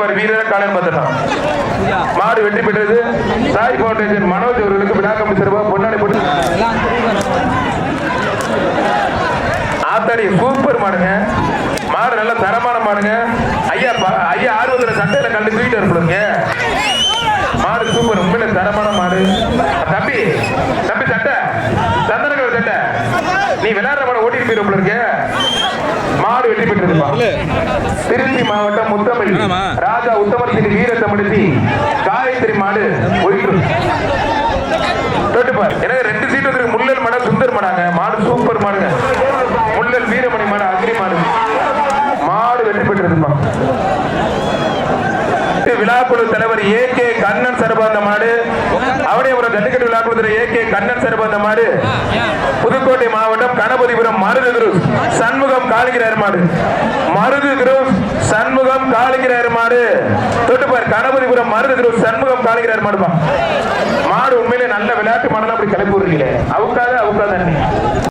பாரு வீரர் காலையில் பார்த்துட்டான் மாடு வெற்றி பெற்றது. சாய் பவுண்டேஷன் மனோஜ் அவர்களுக்கு விழா தருவா சிறப்பாக பொன்னாடி போட்டு. ஆத்தாடி சூப்பர் மாடுங்க. மாடு நல்ல தரமான மாடுங்க. ஐயா ஐயா ஆர்வத்தில் சட்டையில கண்டு தூக்கிட்டு இருப்பீங்க மாடு சூப்பர் உண்மையில தரமான மாடு. தம்பி நீ விளையாடுற மாடு ஓட்டிட்டு போயிருப்பல இருக்க. மாடு வெற்றி பெற்றதுப்பா திருச்சி மாவட்டம் முத்தமிழ். ராஜா உத்தமத்தின் வீரத்தமிழ்ச்சி காயத்ரி மாடு ஒயிட்டு தொட்டுப்பார். எனக்கு ரெண்டு சீட் வந்து முள்ளல் மாடா சுந்தர் மாடாங்க. மாடு சூப்பர் மாடுங்க. முள்ளல் வீரமணி மாடு அக்னி மாடு. மாடு வெற்றி பெற்றிருப்பான் விழாக்குழு தலைவர் ஏ கே கண்ணன் சரபாந்த மாடு. அவனியபுரம் ஜல்லிக்கட்டு விழாக்குழு ஏ கே கண்ணன் சரபாந்த மாடு. புதுக்கோட்டை மாவட்டம் கணபதிபுரம் மருது குரு சண்முகம் காளிகிறார் மாடு. மருது குரு சண்முகம் காளிகிறார் மாடு. தொட்டுப்பார் கணபதிபுரம் மருது குரு சண்முகம் காளிகிறார் மாடுப்பா. மாடு உண்மையிலே நல்ல விளையாட்டு மாடலாம் அப்படி கிளப்பி விடுறீங்க அவுக்காத அவுக்காத